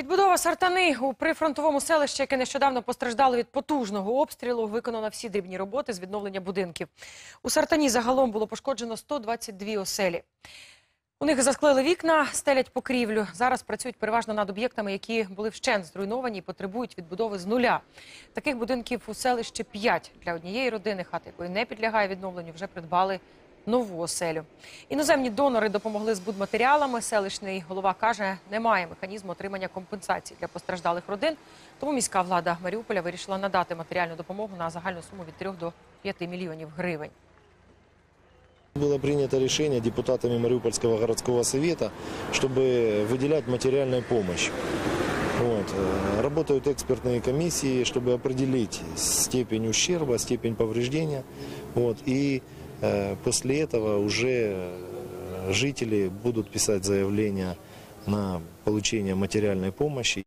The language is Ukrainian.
Відбудова сартани у прифронтовому селищі, яке нещодавно постраждало від потужного обстрілу, виконала всі дрібні роботи з відновлення будинків. У сартані загалом було пошкоджено 122 оселі. У них засклили вікна, стелять покрівлю. Зараз працюють переважно над об'єктами, які були вщент зруйновані і потребують відбудови з нуля. Таких будинків у селищі 5. Для однієї родини, хата якої не підлягає відновленню, вже придбали нову оселю. Іноземні донори допомогли з будматеріалами. Селищний голова каже, немає механізму отримання компенсацій для постраждалих родин. Тому міська влада Маріуполя вирішила надати матеріальну допомогу на загальну суму від 3 до 5 мільйонів гривень. Было принято решение депутатами Мариупольского городского совета, чтобы выделять материальную помощь. Вот. э, Работают экспертные комиссии, чтобы определить степень ущерба, степень повреждения. Вот. И э, после этого уже э, жители будут писать заявления на получение материальной помощи.